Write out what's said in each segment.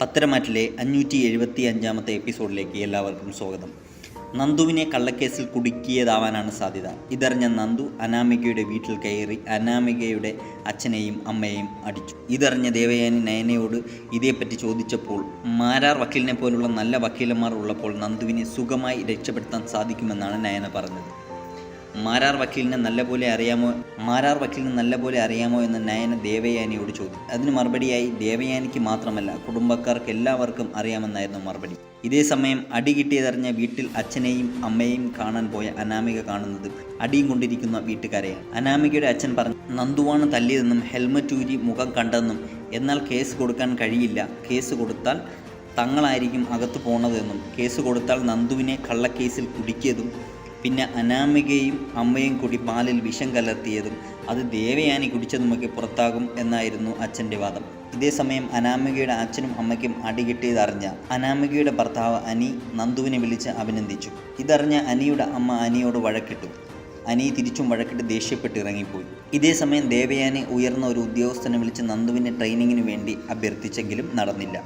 പത്തരമാറ്റിലെ അഞ്ഞൂറ്റി എഴുപത്തി അഞ്ചാമത്തെ എപ്പിസോഡിലേക്ക് എല്ലാവർക്കും സ്വാഗതം. നന്ദുവിനെ കള്ളക്കേസിൽ കുടുക്കിയതാവാനാണ് സാധ്യത. ഇതറിഞ്ഞ നന്ദു അനാമികയുടെ വീട്ടിൽ കയറി അനാമികയുടെ അച്ഛനെയും അമ്മയെയും അടിച്ചു. ഇതറിഞ്ഞ ദേവയാനി നയനയോട് ഇതേപ്പറ്റി ചോദിച്ചപ്പോൾ മാരാർ വക്കീലിനെ പോലുള്ള നല്ല വക്കീലന്മാർ ഉള്ളപ്പോൾ നന്ദുവിനെ സുഖമായി രക്ഷപ്പെടുത്താൻ സാധിക്കുമെന്നാണ് നയന പറഞ്ഞത്. മാരാർ വക്കീലിനെ നല്ലപോലെ അറിയാമോ? മാരാർ വക്കീലിനെ നല്ലപോലെ അറിയാമോ എന്ന് നയന ദേവയാനിയോട് ചോദിച്ചു അതിന് മറുപടിയായി ദേവയാനിക്ക് മാത്രമല്ല കുടുംബക്കാർക്ക് എല്ലാവർക്കും അറിയാമെന്നായിരുന്നു മറുപടി. ഇതേ സമയം അടി കിട്ടിയതറിഞ്ഞ വീട്ടിൽ അച്ഛനെയും അമ്മയെയും കാണാൻ പോയ അനാമിക കാണുന്നത് അടിയും കൊണ്ടിരിക്കുന്ന വീട്ടുകാരെയാണ്. അനാമികയുടെ അച്ഛൻ പറഞ്ഞു നന്ദുവാണ് തല്ലിയതെന്നും ഹെൽമറ്റ് ഊരി മുഖം കണ്ടെന്നും എന്നാൽ കേസ് കൊടുക്കാൻ കഴിയില്ല. കേസ് കൊടുത്താൽ തങ്ങളായിരിക്കും അകത്ത് പോണതെന്നും കേസ് കൊടുത്താൽ നന്ദുവിനെ കള്ളക്കേസിൽ കുടുക്കിയതും പിന്നെ അനാമികയും അമ്മയും കൂടി പാലിൽ വിഷം കലർത്തിയതും അത് ദേവയാനി കുടിച്ചതുമൊക്കെ പുറത്താകും എന്നായിരുന്നു അച്ഛന്റെ വാദം. ഇതേസമയം അനാമികയുടെ അച്ഛനും അമ്മയ്ക്കും അടികിട്ടിയതറിഞ്ഞ അനാമികയുടെ ഭർത്താവ് അനി നന്ദുവിനെ വിളിച്ച് അഭിനന്ദിച്ചു. ഇതറിഞ്ഞ അനിയുടെ അമ്മ അനിയോട് വഴക്കിട്ടു. അനി തിരിച്ചും വഴക്കിട്ട് ദേഷ്യപ്പെട്ട് ഇറങ്ങിപ്പോയി. ഇതേസമയം ദേവയാനി ഉയർന്ന ഒരു ഉദ്യോഗസ്ഥനെ വിളിച്ച് നന്ദുവിന്റെ ട്രെയിനിങ്ങിന് വേണ്ടി അഭ്യർത്ഥിച്ചെങ്കിലും നടന്നില്ല.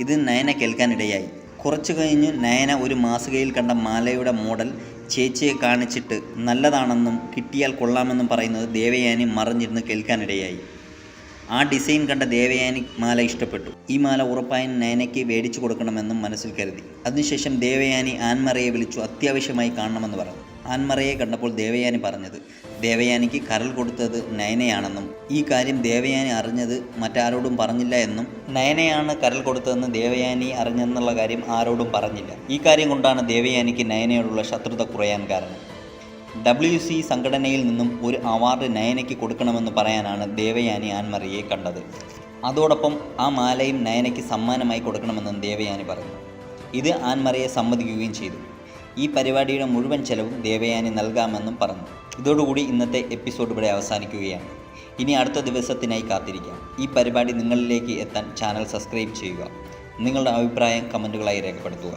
ഇത് നയന കേൾക്കാനിടയായി. കുറച്ചു കഴിഞ്ഞ് നയന ഒരു മാസികയിൽ കണ്ട മാലയുടെ മോഡൽ ചേച്ചിയെ കാണിച്ചിട്ട് നല്ലതാണെന്നും കിട്ടിയാൽ കൊള്ളാമെന്നും പറയുന്നത് ദേവയാനി മറിഞ്ഞിരുന്ന് കേൾക്കാനിടയായി. ആ ഡിസൈൻ കണ്ട ദേവയാനി മാല ഇഷ്ടപ്പെട്ടു. ഈ മാല ഉറപ്പായും നയനയ്ക്ക് മേടിച്ചു കൊടുക്കണമെന്നും മനസ്സിൽ കരുതി. അതിനുശേഷം ദേവയാനി ആൻമറയെ വിളിച്ചു അത്യാവശ്യമായി കാണണമെന്ന് പറഞ്ഞു. ആൻമറയെ കണ്ടപ്പോൾ ദേവയാനി പറഞ്ഞത് ദേവയാനിക്ക് കരൾ കൊടുത്തത് നയനയാണെന്നും ഈ കാര്യം ദേവയാനി അറിഞ്ഞത് മറ്റാരോടും പറഞ്ഞില്ല എന്നും നയനയാണ് കരൾ കൊടുത്തതെന്ന് ദേവയാനി അറിഞ്ഞെന്നുള്ള കാര്യം ആരോടും പറഞ്ഞില്ല. ഈ കാര്യം കൊണ്ടാണ് ദേവയാനിക്ക് നയനയോടുള്ള ശത്രുത കുറയാൻ കാരണം. ഡബ്ല്യു സി സംഘടനയിൽ നിന്നും ഒരു അവാർഡ് നയനയ്ക്ക് കൊടുക്കണമെന്ന് പറയാനാണ് ദേവയാനി ആൻമറിയെ കണ്ടത്. അതോടൊപ്പം ആ മാലയും നയനയ്ക്ക് സമ്മാനമായി കൊടുക്കണമെന്നും ദേവയാനി പറഞ്ഞു. ഇത് ആൻമറിയെ സമ്മതിക്കുകയും ചെയ്തു. ഈ പരിപാടിയുടെ മുഴുവൻ ചെലവും ദേവയാനി നൽകാമെന്നും പറഞ്ഞു. ഇതോടുകൂടി ഇന്നത്തെ എപ്പിസോഡ് ഇവിടെ അവസാനിക്കുകയാണ്. ഇനി അടുത്ത ദിവസത്തിനായി കാത്തിരിക്കാം. ഈ പരിപാടി നിങ്ങളിലേക്ക് എത്താൻ ചാനൽ സബ്സ്ക്രൈബ് ചെയ്യുക. നിങ്ങളുടെ അഭിപ്രായം കമന്റുകളായി രേഖപ്പെടുത്തുക.